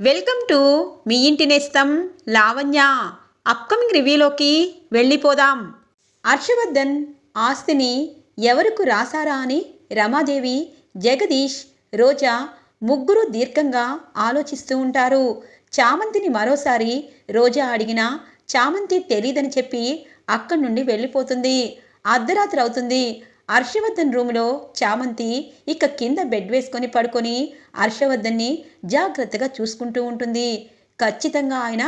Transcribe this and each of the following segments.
Welcome to me ఇంటి నేస్తం Lavanya. Upcoming రివ్యూలోకి వెళ్ళిపోదాం. హర్షవర్ధన్ ఆస్తిని ఎవరికి రాశారా అని రమాదేవి జగదీష్ రోజా ముగ్గురు దీర్ఘంగా ఆలోచిస్తూ ఉంటారు. చామంతిని మరోసారి రోజా అడిగినా చామంతి తెలీదని చెప్పి అక్కడి నుండి వెళ్ళిపోతుంది. అర్ధరాత్రి అవుతుంది. హర్షవర్ధన్ రూములో చామంతి ఇక కింద బెడ్ వేసుకొని పడుకొని హర్షవర్ధన్ని జాగ్రత్తగా చూసుకుంటూ ఉంటుంది. ఖచ్చితంగా ఆయన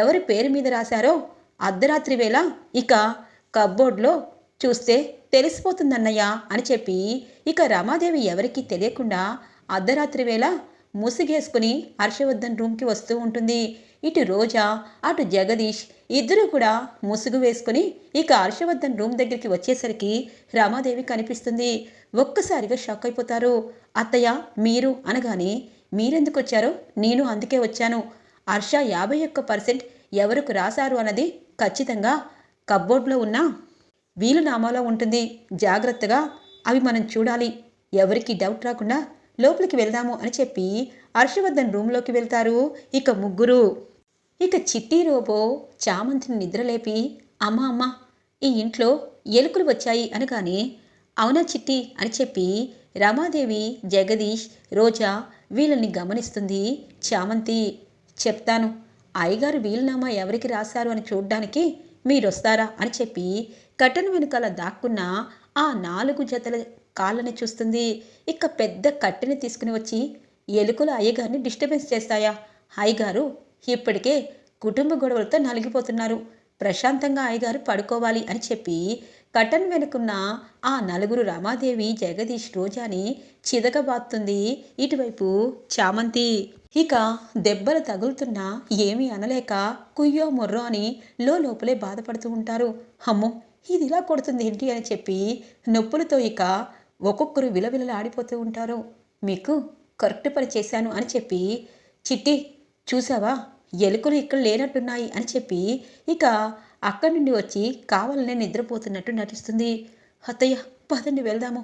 ఎవరి పేరు మీద రాశారో అర్ధరాత్రి వేళ ఇక కబ్బోర్డ్లో చూస్తే తెలిసిపోతుందన్నయ్య అని చెప్పి ఇక రమాదేవి ఎవరికీ తెలియకుండా అర్ధరాత్రి వేళ ముసిగేసుకుని హర్షవర్ధన్ రూమ్కి వస్తూ ఉంటుంది. ఇటు రోజా అటు జగదీష్ ఇద్దరు కూడా ముసుగు వేసుకుని ఇక హర్షవర్ధన్ రూమ్ దగ్గరికి వచ్చేసరికి రమాదేవి కనిపిస్తుంది. ఒక్కసారిగా షాక్ అయిపోతారు. అత్తయ్య మీరు అనగానే మీరెందుకు వచ్చారో నేను అందుకే వచ్చాను. హర్ష యాభై ఒక్క పర్సెంట్ ఎవరికి రాశారు అన్నది ఖచ్చితంగా కబ్బోర్డ్లో ఉన్న వీలునామాలో ఉంటుంది. జాగ్రత్తగా అవి మనం చూడాలి. ఎవరికి డౌట్ రాకుండా లోపలికి వెళ్దాము అని చెప్పి హర్షవర్ధన్ రూమ్లోకి వెళ్తారు ఇక ముగ్గురు. ఇక చిట్టి రోబో చామంతిని నిద్రలేపి అమ్మా అమ్మ ఈ ఇంట్లో ఎలుకలు వచ్చాయి అనగానే అవునా చిట్టి అని చెప్పి రమాదేవి జగదీష్ రోజా వీళ్ళని గమనిస్తుంది. చామంతి చెప్తాను. అయ్యగారు వీలునామా ఎవరికి రాశారు అని చూడ్డానికి మీరొస్తారా అని చెప్పి కట్టన వెనుకాల దాక్కున్న ఆ నాలుగు జతల కాళ్ళని చూస్తుంది. ఇక పెద్ద కట్టెని తీసుకుని వచ్చి ఎలుకలు అయ్యగారిని డిస్టర్బెన్స్ చేస్తాయా? అయ్యగారు ఇప్పటికే కుటుంబ గొడవలతో నలిగిపోతున్నారు. ప్రశాంతంగా అయ్యగారు పడుకోవాలి అని చెప్పి కటన్ వెనుకున్న ఆ నలుగురు రమాదేవి జగదీష్ రోజాని చిదకబాతుంది ఇటువైపు చామంతి ఇక దెబ్బలు తగులుతున్నా ఏమీ అనలేక కుయ్యో మొర్రో అని లోపలే బాధపడుతూ ఉంటారు. అమ్మో ఇది ఇలా కొడుతుంది ఏంటి అని చెప్పి నొప్పులతో ఇక ఒక్కొక్కరు విలవిలలాడిపోతూ ఉంటారు. మీకు కరెక్ట్ పని చేశాను అని చెప్పి చిట్టి చూసావా? ఎలుకలు ఇక్కడ లేనట్టున్నాయి అని చెప్పి ఇక అక్కడి నుండి వచ్చి కావాలనే నిద్రపోతున్నట్టు నటిస్తుంది. అత్తయ్య పదండి వెళ్దాము.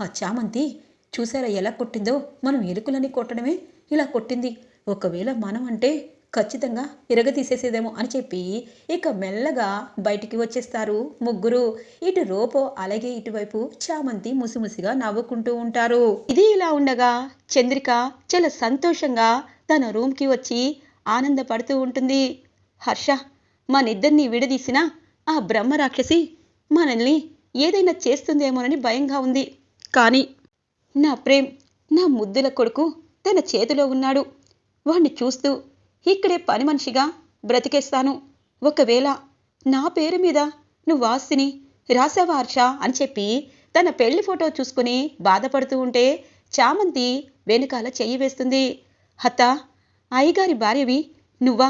ఆ చామంతి చూసారా ఎలా కొట్టిందో? మనం ఎలుకలని కొట్టడమే ఇలా కొట్టింది. ఒకవేళ మనం అంటే ఖచ్చితంగా ఇరగతీసేసేదేమో అని చెప్పి ఇక మెల్లగా బయటికి వచ్చేస్తారు ముగ్గురు. ఇటు రోపో అలాగే ఇటువైపు చామంతి ముసిముసిగా నవ్వుకుంటూ ఉంటారు. ఇది ఇలా ఉండగా చంద్రిక చాలా సంతోషంగా తన రూమ్కి వచ్చి ఆనందపడుతూ ఉంటుంది. హర్ష మనిద్దరిని విడదీసిన ఆ బ్రహ్మ రాక్షసి మనల్ని ఏదైనా చేస్తుందేమోనని భయంగా ఉంది. కానీ నా ప్రేమ్ నా ముద్దుల కొడుకు తన చేతిలో ఉన్నాడు. వాణ్ణి చూస్తూ ఇక్కడే పని మనిషిగా బ్రతికేస్తాను. ఒకవేళ నా పేరు మీద నువ్వు ఆస్తిని రాసావా హర్ష అని చెప్పి తన పెళ్ళి ఫోటో చూసుకుని బాధపడుతూ ఉంటే చామంతి వెనుకాల చెయ్యి వేస్తుంది. హత అయ్యగారి భార్యవి నువ్వా?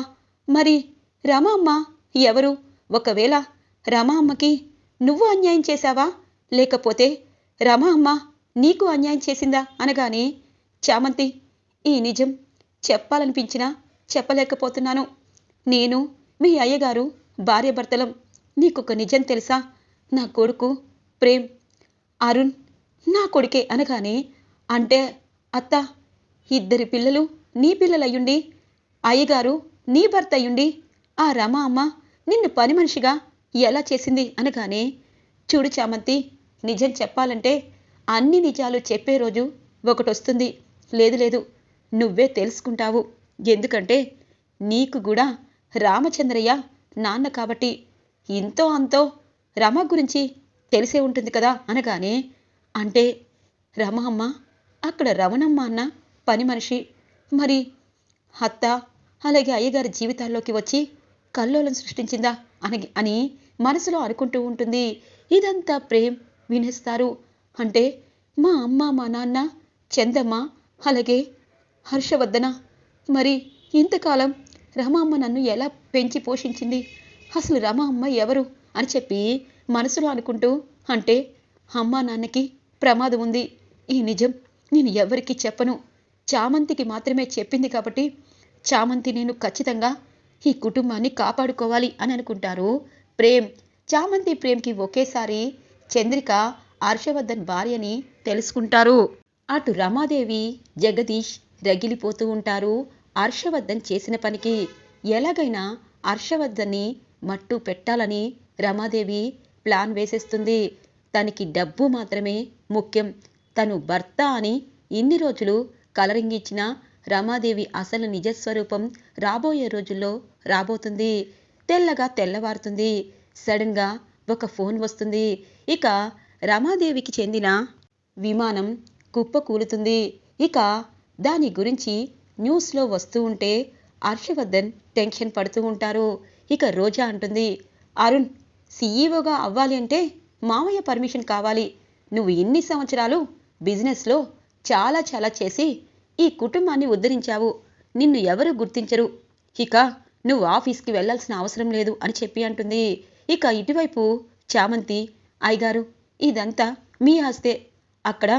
మరి రమా అమ్మ ఎవరు? ఒకవేళ రమా అమ్మకి నువ్వు అన్యాయం చేశావా? లేకపోతే రమా అమ్మ నీకు అన్యాయం చేసిందా? అనగానే చామంతి ఈ నిజం చెప్పాలనిపించినా చెప్పలేకపోతున్నాను. నేను మీ అయ్యగారు భార్యాభర్తలం నీకొక నిజం తెలుసా? నా కొడుకు ప్రేమ్ అరుణ్ నా కొడుకే అనగానే అంటే అత్త ఇద్దరి పిల్లలు నీ పిల్లలయ్యుండి అయ్యగారు నీ భర్త అయ్యుండి ఆ రమ అమ్మ నిన్ను పని మనిషిగా ఎలా చేసింది అనగానే చూడు చామంతి నిజం చెప్పాలంటే అన్ని నిజాలు చెప్పే రోజు ఒకటొస్తుంది. లేదు లేదు నువ్వే తెలుసుకుంటావు. ఎందుకంటే నీకు కూడా రామచంద్రయ్య నాన్న కాబట్టి ఇంతో అంతో రమ గురించి తెలిసే ఉంటుంది కదా అనగానే అంటే రమ అమ్మ అక్కడ రమణమ్మ అన్న పని మనిషి. మరి అత్త అలాగే అయ్యగారి జీవితాల్లోకి వచ్చి కల్లోలం సృష్టించిందా అని అని మనసులో అనుకుంటూ ఉంటుంది. ఇదంతా ప్రేమ్ వినేస్తారు. అంటే మా అమ్మ మా నాన్న చందమ్మ అలాగే హర్షవర్ధన. మరి ఇంతకాలం రమామ్మ నన్ను ఎలా పెంచి పోషించింది? అసలు రమామ్మ ఎవరు అని చెప్పి మనసులో అనుకుంటూ అంటే అమ్మా నాన్నకి ప్రమాదం ఉంది. ఈ నిజం నేను ఎవరికీ చెప్పను. చామంతికి మాత్రమే చెప్పింది కాబట్టి చామంతి నేను ఖచ్చితంగా ఈ కుటుంబాన్ని కాపాడుకోవాలి అని అనుకుంటారు. ప్రేమ్ చామంతి ప్రేమ్కి ఒకేసారి చంద్రిక హర్షవర్ధన్ భార్యని తెలుసుకుంటారు. అటు రమాదేవి జగదీష్ రగిలిపోతూ ఉంటారు హర్షవర్ధన్ చేసిన పనికి. ఎలాగైనా హర్షవర్ధన్ని మట్టు పెట్టాలని రమాదేవి ప్లాన్ వేసేస్తుంది. తనకి డబ్బు మాత్రమే ముఖ్యం. తను భర్త అని ఇన్ని రోజులు కలరింగ్ ఇచ్చిన రమాదేవి అసలు నిజస్వరూపం రాబోయే రోజుల్లో రాబోతుంది. తెల్లగా తెల్లవారుతుంది. సడన్గా ఒక ఫోన్ వస్తుంది. ఇక రమాదేవికి చెందిన విమానం కుప్ప కూలుతుంది ఇక దాని గురించి న్యూస్లో వస్తూ ఉంటే హర్షవర్ధన్ టెన్షన్ పడుతూ ఉంటారు. ఇక రోజా అంటుంది అరుణ్ సీఈఓగా అవ్వాలి అంటే మామయ్య పర్మిషన్ కావాలి. నువ్వు ఇన్ని సంవత్సరాలు బిజినెస్లో చాలా చాలా చేసి ఈ కుటుంబాన్ని ఉద్ధరించావు. నిన్ను ఎవరు గుర్తించరు. ఇక నువ్వు ఆఫీస్కి వెళ్ళాల్సిన అవసరం లేదు అని చెప్పి అంటుంది. ఇక ఇటువైపు చామంతి అయ్యగారు ఇదంతా మీ ఆస్తే. అక్కడ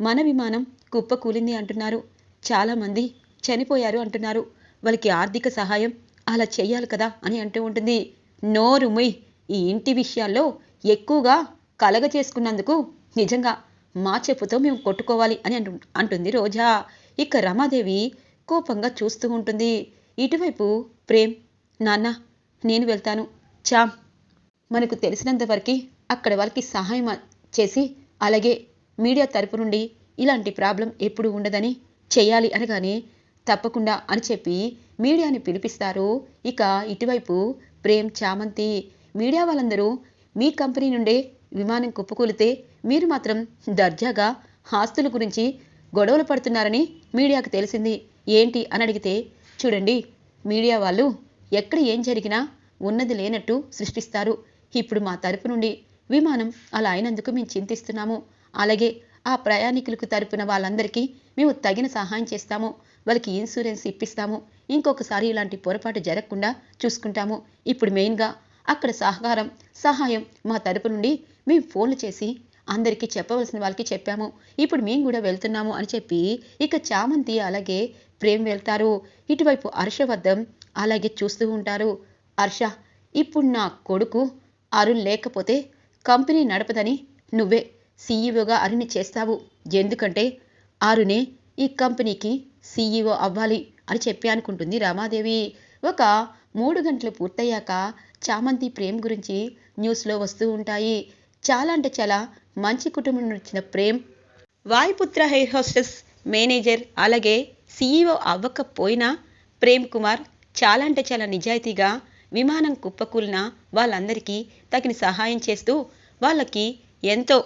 మన విమానం కుప్పకూలింది అంటున్నారు. చాలామంది చనిపోయారు అంటున్నారు. వాళ్ళకి ఆర్థిక సహాయం అలా చెయ్యాలి కదా అని అంటూ ఉంటుంది. నోరుముయ్ ఈ ఇంటి విషయాల్లో ఎక్కువగా కలగ చేసుకున్నందుకు నిజంగా మా చెప్పుతో మేము కొట్టుకోవాలి అని అంటు అంటుంది రోజా. ఇక రమాదేవి కోపంగా చూస్తూ ఉంటుంది. ఇటువైపు ప్రేమ్ నాన్న నేను వెళ్తాను. చామ్ మనకు తెలిసినంత వరకు అక్కడ వాళ్ళకి సహాయం చేసి అలాగే మీడియా తరపు నుండి ఇలాంటి ప్రాబ్లం ఎప్పుడు ఉండదని చేయాలి అనగానే తప్పకుండా అని చెప్పి మీడియాని పిలిపిస్తారు. ఇక ఇటువైపు ప్రేమ్ చామంతి మీడియా వాళ్ళందరూ మీ కంపెనీ నుండే విమానం కుప్పకూలితే మీరు మాత్రం దర్జాగా ఆస్తుల గురించి గొడవలు పడుతున్నారని మీడియాకు తెలిసింది. ఏంటి అని అడిగితే చూడండి మీడియా వాళ్ళు ఎక్కడ ఏం జరిగినా ఉన్నది లేనట్టు సృష్టిస్తారు. ఇప్పుడు మా తరపు నుండి విమానం అలా అయినందుకు మేము చింతిస్తున్నాము. అలాగే ఆ ప్రయాణికులకు తరపున వాళ్ళందరికీ మేము తగిన సహాయం చేస్తాము. వాళ్ళకి ఇన్సూరెన్స్ ఇప్పిస్తాము. ఇంకొకసారి ఇలాంటి పొరపాటు జరగకుండా చూసుకుంటాము. ఇప్పుడు మెయిన్గా అక్కడ సహకారం సహాయం మా తరపు నుండి మేము ఫోన్లు చేసి అందరికీ చెప్పవలసిన వాళ్ళకి చెప్పాము. ఇప్పుడు మేము కూడా వెళ్తున్నాము అని చెప్పి ఇక చామంతి అలాగే ప్రేమ్ వెళ్తారు. ఇటువైపు హర్షవర్ధం అలాగే చూస్తూ ఉంటారు. హర్ష ఇప్పుడు నా కొడుకు అరుణ్ లేకపోతే కంపెనీ నడపదని నువ్వే సీఈఓగా అరుణ్ చేస్తావు. ఎందుకంటే అరుణే ఈ కంపెనీకి సీఈఓ అవ్వాలి అని చెప్పి అనుకుంటుంది రామాదేవి. ఒక మూడు గంటలు పూర్తయ్యాక చామంతి ప్రేమ్ గురించి న్యూస్లో వస్తూ ఉంటాయి. చాలా అంటే చాలా మంచి కుటుంబం నుండి వచ్చిన Prem Vayuputra hair hostess manager అలాగే సీఈఓ అవ్వకపోయినా ప్రేమ్ కుమార్ చాలా అంటే చాలా నిజాయితీగా విమానం కుప్పకూలిన వాళ్ళందరికీ తగిన సహాయం చేస్తూ వాళ్ళకి ఎంతో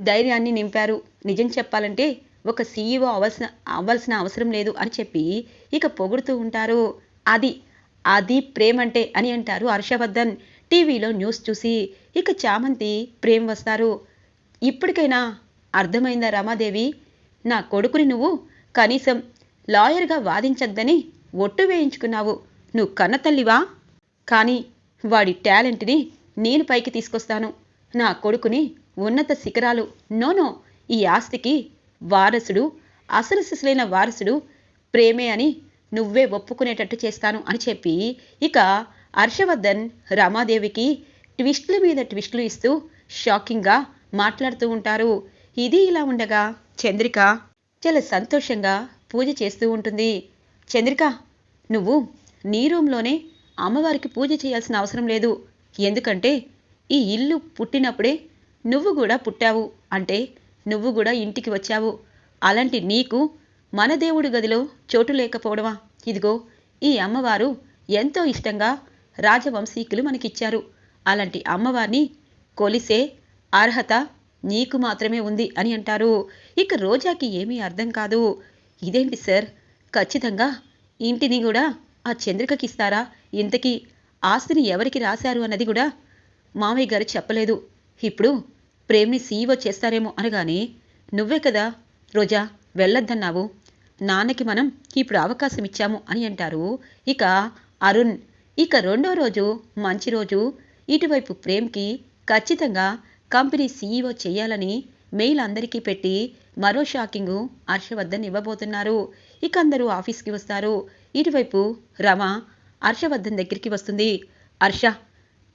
ధైర్యాన్ని నింపారు. నిజం చెప్పాలంటే ఒక సీఈఓ అవ్వాల్సిన అవ్వాల్సిన అవసరం లేదు అని చెప్పి ఇక పొగుడుతూ ఉంటారు. అది అది ప్రేమంటే అని అంటారు హర్షవర్ధన్. టీవీలో న్యూస్ చూసి ఇక చామంతి ప్రేమ్ వస్తారు. ఇప్పటికైనా అర్థమైందా రమాదేవి? నా కొడుకుని నువ్వు కనీసం లాయర్గా వాదించద్దని ఒట్టు వేయించుకున్నావు. నువ్వు కన్నతల్లివా కానీ వాడి టాలెంట్ని నేను పైకి తీసుకొస్తాను. నా కొడుకుని ఉన్నత శిఖరాలు నోనో ఈ ఆస్తికి వారసుడు అసలు సిసలైన వారసుడు ప్రేమే అని నువ్వే ఒప్పుకునేటట్టు చేస్తాను అని చెప్పి ఇక హర్షవర్ధన్ రమాదేవికి ట్విస్టుల మీద ట్విస్టులు ఇస్తూ షాకింగ్గా మాట్లాడుతూ ఉంటారు. ఇది ఇలా ఉండగా చంద్రిక చాలా సంతోషంగా పూజ చేస్తూ ఉంటుంది. చంద్రిక నువ్వు నీ రూమ్లోనే అమ్మవారికి పూజ చేయాల్సిన అవసరం లేదు. ఎందుకంటే ఈ ఇల్లు పుట్టినప్పుడే నువ్వు కూడా పుట్టావు. అంటే నువ్వు కూడా ఇంటికి వచ్చావు. అలాంటి నీకు మన దేవుడి గదిలో చోటు లేకపోవడమా? ఇదిగో ఈ అమ్మవారు ఎంతో ఇష్టంగా రాజవంశీకులు మనకిచ్చారు. అలాంటి అమ్మవారిని కొలిసే అర్హత నీకు మాత్రమే ఉంది అని అంటారు. ఇక రోజాకి ఏమీ అర్థం కాదు. ఇదేంటి సార్? ఖచ్చితంగా ఇంటిని కూడా ఆ చంద్రికకి ఇస్తారా? ఇంతకీ ఆస్తిని ఎవరికి రాశారు అన్నది కూడా మామయ్య గారు చెప్పలేదు. ఇప్పుడు ప్రేమ్ని సీఈఓ చేస్తారేమో అనగానే నువ్వే కదా రోజా వెళ్ళొద్దన్నావు. నాన్నకి మనం ఇప్పుడు అవకాశం ఇచ్చాము అని అంటారు. ఇక అరుణ్ ఇక రెండో రోజు మంచి రోజు. ఇటువైపు ప్రేమ్కి ఖచ్చితంగా కంపెనీ సీఈఓ చేయాలని మెయిల్ అందరికీ పెట్టి మరో షాకింగ్ హర్షవర్ధన్ ఇవ్వబోతున్నారు. ఇక అందరూ ఆఫీస్కి వస్తారు. ఇటువైపు రమ హర్షవర్ధన్ దగ్గరికి వస్తుంది. హర్ష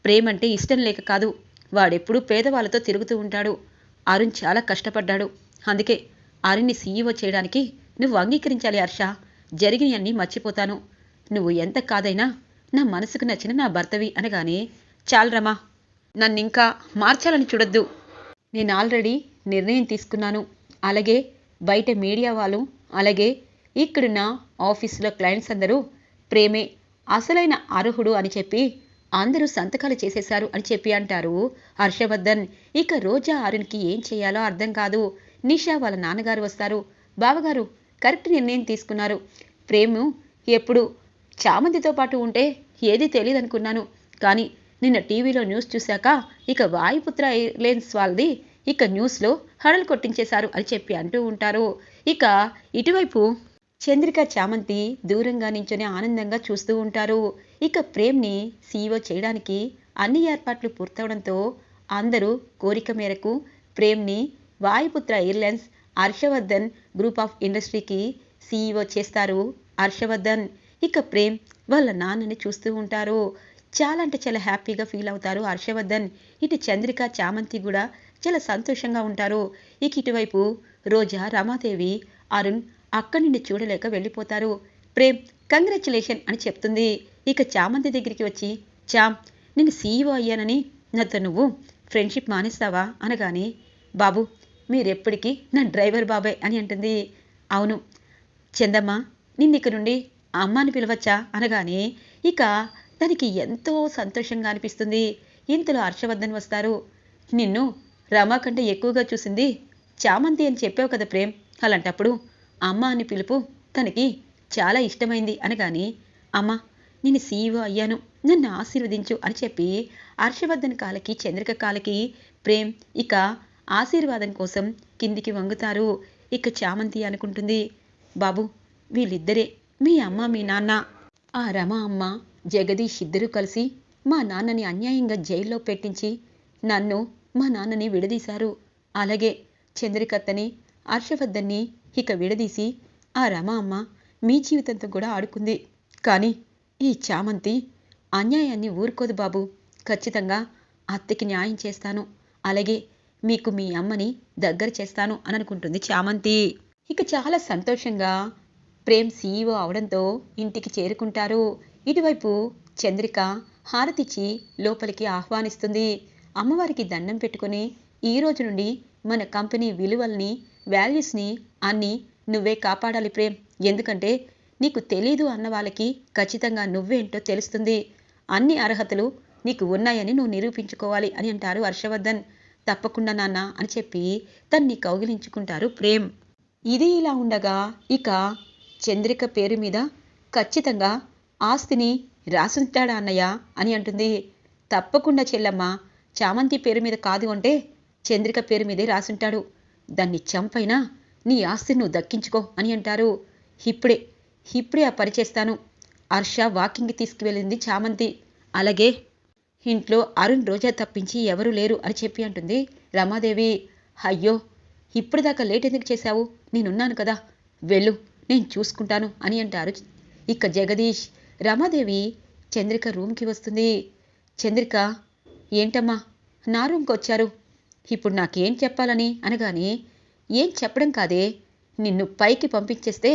ప్రేమంటే ఇష్టం లేక కాదు. వాడెప్పుడూ పేదవాళ్ళతో తిరుగుతూ ఉంటాడు. అరుణ్ చాలా కష్టపడ్డాడు. అందుకే అరుణ్ని సీఈఓ చేయడానికి నువ్వు అంగీకరించాలి హర్ష. జరిగినవన్నీ మర్చిపోతాను. నువ్వు ఎంత కాదైనా నా మనసుకు నచ్చిన నా భర్తవి అనగానే చాలు నన్ను నన్నింకా మార్చాలని చూడొద్దు. నేను ఆల్రెడీ నిర్ణయం తీసుకున్నాను. అలాగే బయట మీడియా వాళ్ళు అలాగే ఇక్కడున్న ఆఫీసులో క్లయింట్స్ అందరూ ప్రేమే అసలైన అర్హుడు అని చెప్పి అందరూ సంతకాలు చేసేశారు అని చెప్పి అంటారు హర్షవర్ధన్. ఇక రోజా అరుణ్కి ఏం చేయాలో అర్థం కాదు. నిషా వాళ్ళ నాన్నగారు వస్తారు. బావగారు కరెక్ట్ నిర్ణయం తీసుకున్నారు. ప్రేము ఎప్పుడు చామంతితో పాటు ఉంటే ఏది తెలియదు అనుకున్నాను కానీ నిన్న టీవీలో న్యూస్ చూశాక ఇక వాయుపుత్ర ఎయిర్లైన్స్ వాళ్ళది ఇక న్యూస్లో హడలు కొట్టించేశారు అని చెప్పి అంటూ ఉంటారు. ఇక ఇటువైపు చంద్రిక చామంతి దూరంగా నించొని ఆనందంగా చూస్తూ ఉంటారు. ఇక ప్రేమ్ని సీఈఓ చేయడానికి అన్ని ఏర్పాట్లు పూర్తవడంతో అందరూ కోరిక మేరకు ప్రేమ్ని Vayuputra airlines Harshavardhan group of ఇండస్ట్రీకి సీఈఓ చేస్తారు హర్షవర్ధన్. ఇక ప్రేమ్ వాళ్ళ నాన్నని చూస్తూ ఉంటారు. చాలా అంటే చాలా హ్యాపీగా ఫీల్ అవుతారు హర్షవర్ధన్. ఇటు చంద్రిక చామంతి కూడా చాలా సంతోషంగా ఉంటారు. ఇక ఇటువైపు రోజా రమాదేవి అరుణ్ అక్కడి నుండి చూడలేక వెళ్ళిపోతారు. ప్రేమ్ కంగ్రాచులేషన్ అని చెప్తుంది. ఇక చామంతి దగ్గరికి వచ్చి చామ్ నేను సీఈఓ అయ్యానని నాతో నువ్వు ఫ్రెండ్షిప్ మానేస్తావా? అనగానే బాబు మీరెప్పటికీ నా డ్రైవర్ బాబాయ్ అని అంటుంది. అవును చందమ్మ నిన్న ఇక నుండి అమ్మ అని పిలవచ్చా? అనగానే ఇక తనకి ఎంతో సంతోషంగా అనిపిస్తుంది. ఇంతలో హర్షవర్ధన్ వస్తారు. నిన్ను రమా కంటే ఎక్కువగా చూసింది చామంతి అని చెప్పావు కదా ప్రేమ్. అలాంటప్పుడు అమ్మ అని పిలుపు తనకి చాలా ఇష్టమైంది అనగాని అమ్మ నేను సీఈఓ అయ్యాను. నన్ను ఆశీర్వదించు అని చెప్పి హర్షవర్ధన్ కాలకి చంద్రిక కాలకి ప్రేమ్ ఇక ఆశీర్వాదం కోసం కిందికి వంగుతారు. ఇక చామంతి అనుకుంటుంది బాబు వీళ్ళిద్దరే మీ అమ్మ మీ నాన్న. ఆ రమ అమ్మ జగదీష్ ఇద్దరూ కలిసి మా నాన్నని అన్యాయంగా జైల్లో పెట్టించి నన్ను మా నాన్నని విడదీశారు. అలాగే చంద్రికత్తని హర్షవర్ధన్ని ఇక విడదీసి ఆ రమ అమ్మ మీ జీవితంతో కూడా ఆడుకుంది. కానీ ఈ చామంతి అన్యాయాన్ని ఊరుకోదు బాబు. ఖచ్చితంగా అత్తకి న్యాయం చేస్తాను. అలాగే మీకు మీ అమ్మని దగ్గర చేస్తాను అని అనుకుంటుంది చామంతి. ఇక చాలా సంతోషంగా ప్రేమ్ సీఈఓ అవడంతో ఇంటికి చేరుకుంటారు. ఇటువైపు చంద్రిక హారతిచ్చి లోపలికి ఆహ్వానిస్తుంది. అమ్మవారికి దండం పెట్టుకుని ఈ రోజు నుండి మన కంపెనీ విలువల్ని వాల్యూస్ని అన్నీ నువ్వే కాపాడాలి ప్రేమ్. ఎందుకంటే నీకు తెలీదు అన్న వాళ్ళకి ఖచ్చితంగా నువ్వేంటో తెలుస్తుంది. అన్ని అర్హతలు నీకు ఉన్నాయని నువ్వు నిరూపించుకోవాలి అని అంటారు హర్షవర్ధన్. తప్పకుండా నాన్న అని చెప్పి తన్ని కౌగిలించుకుంటారు ప్రేమ్. ఇది ఇలా ఉండగా ఇక చంద్రిక పేరు మీద ఖచ్చితంగా ఆస్తిని రాసుంటాడా అన్నయ్య? అని అంటుంది. తప్పకుండా చెల్లమ్మ చామంతి పేరు మీద కాదు అంటే చంద్రిక పేరు మీదే రాసుంటాడు. దాన్ని చంపైనా నీ ఆస్తిని నువ్వు దక్కించుకో అని అంటారు. ఇప్పుడే ఇప్పుడే ఆ పని చేస్తాను. హర్ష వాకింగ్కి తీసుకువెళ్ళింది చామంతి. అలాగే ఇంట్లో అరుణ్ రోజా తప్పించి ఎవరూ లేరు అని చెప్పి అంటుంది రమాదేవి. అయ్యో ఇప్పటిదాకా లేట్ ఎందుకు చేశావు? నేనున్నాను కదా. వెళ్ళు నేను చూసుకుంటాను అని అంటారు ఇక జగదీష్. రమాదేవి చంద్రిక రూమ్కి వస్తుంది. చంద్రిక ఏంటమ్మా నా రూమ్కి వచ్చారు. ఇప్పుడు నాకేం చెప్పాలని? అనగానే ఏం చెప్పడం కాదే. నిన్ను పైకి పంపించేస్తే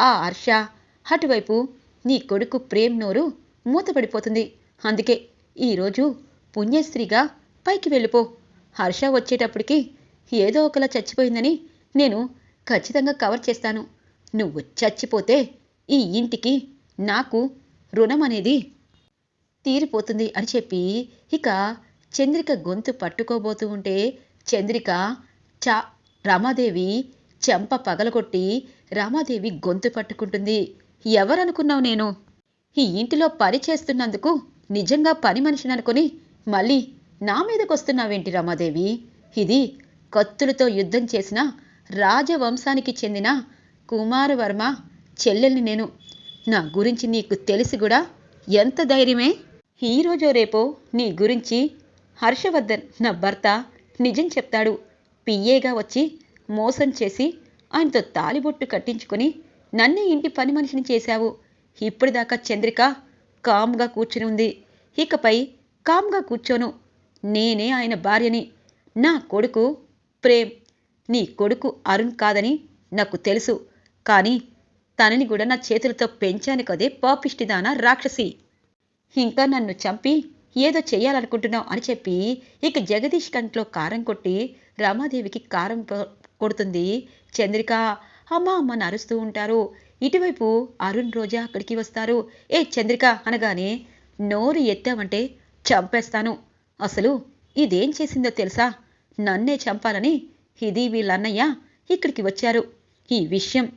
ఆ హర్ష అటువైపు నీ కొడుకు ప్రేమ్ నోరు మూతపడిపోతుంది. అందుకే ఈరోజు పుణ్యస్త్రీగా పైకి వెళ్ళిపో. హర్ష వచ్చేటప్పటికి ఏదో ఒకలా చచ్చిపోయిందని నేను ఖచ్చితంగా కవర్ చేస్తాను. నువ్వు చచ్చిపోతే ఈ ఇంటికి నాకు రుణం అనేది తీరిపోతుంది అని చెప్పి ఇక చంద్రిక గొంతు పట్టుకోబోతూ ఉంటే చంద్రిక చా రమాదేవి చెంప పగలగొట్టి రామాదేవి గొంతు పట్టుకుంటుంది. ఎవరనుకున్నావు నేను? ఈ ఇంటిలో పని చేస్తున్నందుకు నిజంగా పని మనిషిని అనుకుని మళ్ళీ నా మీదకొస్తున్నావేంటి రమాదేవి? ఇది కత్తులతో యుద్ధం చేసిన రాజవంశానికి చెందిన కుమారవర్మ చెల్లెల్ని నేను నా గురించి నీకు తెలిసి కూడా? ఎంత ధైర్యమే? ఈరోజో రేపో నీ గురించి హర్షవర్ధన్ నా భర్త నిజం చెప్తాడు. పిఏగా వచ్చి మోసం చేసి ఆయనతో తాలిబొట్టు కట్టించుకుని నన్నే ఇంటి పని మనిషిని చేశావు. ఇప్పటిదాకా చంద్రిక కామ్గా కూర్చుని ఉంది. ఇకపై కామ్గా కూర్చోను. నేనే ఆయన భార్యని. నా కొడుకు ప్రేమ్. నీ కొడుకు అరుణ్ కాదని నాకు తెలుసు. కానీ తనని కూడా నా చేతులతో పెంచాను కదే పాపిష్టిదానా రాక్షసి. ఇంకా నన్ను చంపి ఏదో చేయాలనుకుంటున్నావు అని చెప్పి ఇక జగదీష్ కంట్లో కారం కొట్టి రమాదేవికి కారం కొ- కొడుతుంది. చంద్రిక అమ్మ అమ్మని అరుస్తూ ఉంటారు. ఇటువైపు అరుణ్ రోజా అక్కడికి వస్తారు. ఏ చంద్రిక అనగానే నోరు ఎత్తామంటే చంపేస్తాను. అసలు ఇదేం చేసిందో తెలుసా? నన్నే చంపాలని ఇది వీళ్ళన్నయ్య ఇక్కడికి వచ్చారు. ఈ విషయం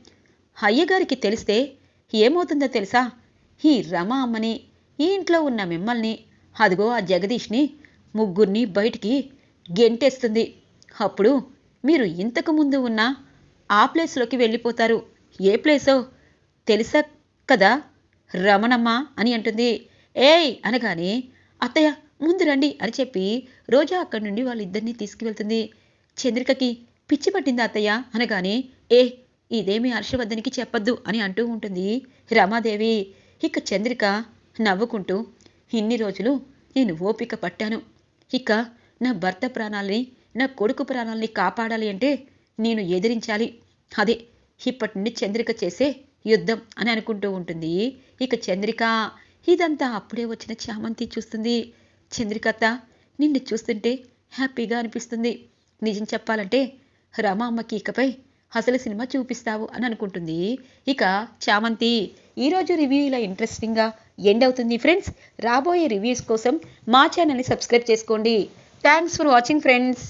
అయ్యగారికి తెలిస్తే ఏమవుతుందో తెలుసా? ఈ రమ అమ్మని ఈ ఇంట్లో ఉన్న మిమ్మల్ని అదిగో ఆ జగదీష్ని ముగ్గురిని బయటికి గెంటేస్తుంది. అప్పుడు మీరు ఇంతకు ముందు ఉన్న ఆ ప్లేస్లోకి వెళ్ళిపోతారు. ఏ ప్లేసో? తెలుసా కదా? రమణమ్మ అని అంటుంది. ఏయ్! అనగానే అత్తయ్య ముందు రండి అని చెప్పి రోజా అక్కడి నుండి వాళ్ళిద్దరినీ తీసుకువెళ్తుంది. చంద్రికకి పిచ్చి పట్టింది అత్తయ్య? అనగానే ఏ ఇదేమి హర్షవర్ధనికి చెప్పొద్దు అని అంటూ ఉంటుంది రమాదేవి. ఇక చంద్రిక నవ్వుకుంటూ ఇన్ని రోజులు నేను ఓపిక పట్టాను. ఇక నా భర్త ప్రాణాల్ని నా కొడుకు ప్రాణాల్ని కాపాడాలి అంటే నేను ఎదిరించాలి. అదే ఇప్పటి నుండి చంద్రిక చేసే యుద్ధం అని అనుకుంటూ ఉంటుంది. ఇక చంద్రిక ఇదంతా అప్పుడే వచ్చిన చామంతి చూస్తుంది. చంద్రికత్త నిన్ను చూస్తుంటే హ్యాపీగా అనిపిస్తుంది. నిజం చెప్పాలంటే రమామ్మకి ఇకపై అసలు సినిమా చూపిస్తావు అని అనుకుంటుంది. ఇక చామంతి ఈరోజు రివ్యూ ఇలా ఇంట్రెస్టింగ్గా ఎండ్ అవుతుంది ఫ్రెండ్స్ రాబోయే రివ్యూస్ కోసం మా ఛానల్ని సబ్స్క్రైబ్ చేసుకోండి. Thanks for watching friends